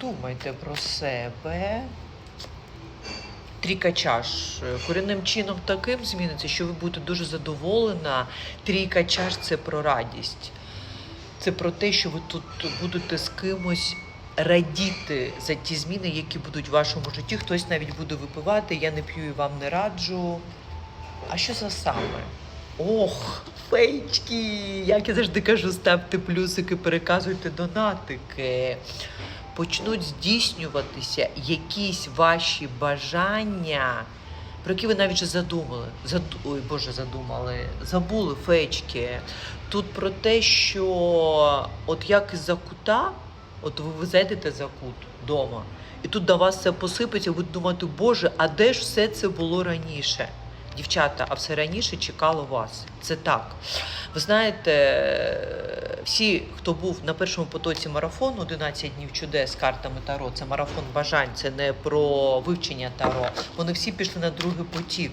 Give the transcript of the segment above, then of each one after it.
думайте про себе. Трійка чаш корінним чином таким зміниться, що ви будете дуже задоволена. Трійка чаш це про радість. Це про те, що ви тут будете з кимось радіти за ті зміни, які будуть в вашому житті. Хтось навіть буде випивати, я не п'ю і вам не раджу. А що за саме? Ох, фейчки! Як я завжди кажу, ставте плюсики, переказуйте донатики. Почнуть здійснюватися якісь ваші бажання, про які ви навіть вже задумали. Зад... Ой, Боже, задумали. Забули фейчки. Тут про те, що от як із-за кута, от ви зайдете за кут вдома, і тут до вас все посипеться, ви думати, Боже, а де ж все це було раніше? Дівчата, а все раніше чекало вас. Це так. Ви знаєте, всі, хто був на першому потоці марафону 11 днів чудес з картами Таро, це марафон бажань, це не про вивчення Таро. Вони всі пішли на другий потік,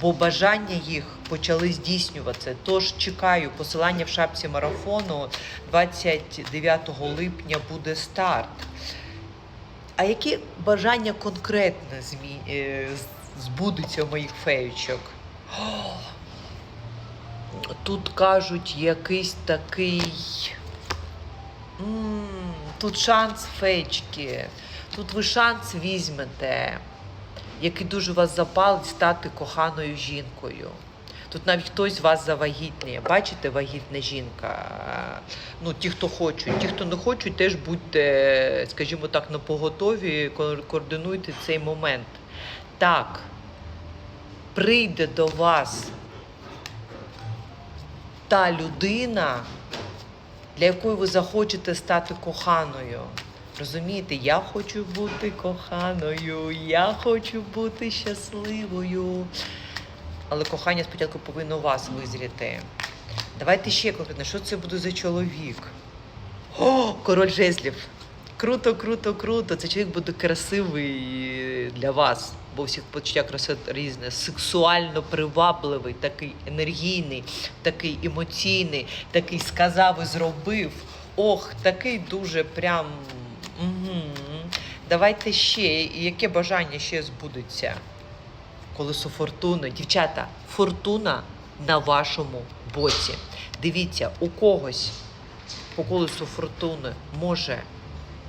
бо бажання їх почали здійснюватися. Тож чекаю посилання в шапці марафону 29 липня буде старт. А які бажання конкретно е, збудуться у моїх феючок? Тут кажуть якийсь такий. Тут шанс феечки. Тут ви шанс візьмете, який дуже вас запалить стати коханою жінкою. Тут навіть хтось вас завагітніє. Бачите, вагітна жінка. Ну, ті, хто хочуть, ті, хто не хочуть, теж будьте, скажімо так, на поготові, координуйте цей момент. Так, прийде до вас та людина, для якої ви захочете стати коханою. Розумієте, я хочу бути коханою, я хочу бути щасливою. Але кохання спочатку повинно у вас визріти. Давайте ще конкретно, що це буде за чоловік? О, король жезлів. Круто, круто, круто. Це чоловік буде красивий для вас, бо всіх почуття краси різне. Сексуально привабливий, такий енергійний, такий емоційний, такий сказав і зробив. Ох, такий дуже прям. Угу. Давайте ще, яке бажання ще збудеться? Колесо фортуни. Дівчата, фортуна на вашому боці. Дивіться, у когось по колесу фортуни може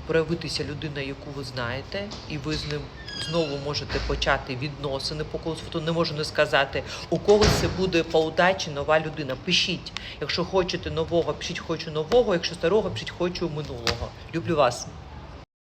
проявитися людина, яку ви знаєте, і ви з ним знову можете почати відносини по колосфоту. Не можу не сказати. У когось це буде по удачі нова людина. Пишіть. Якщо хочете нового, пишіть хочу нового. Якщо старого, пишіть хочу минулого. Люблю вас.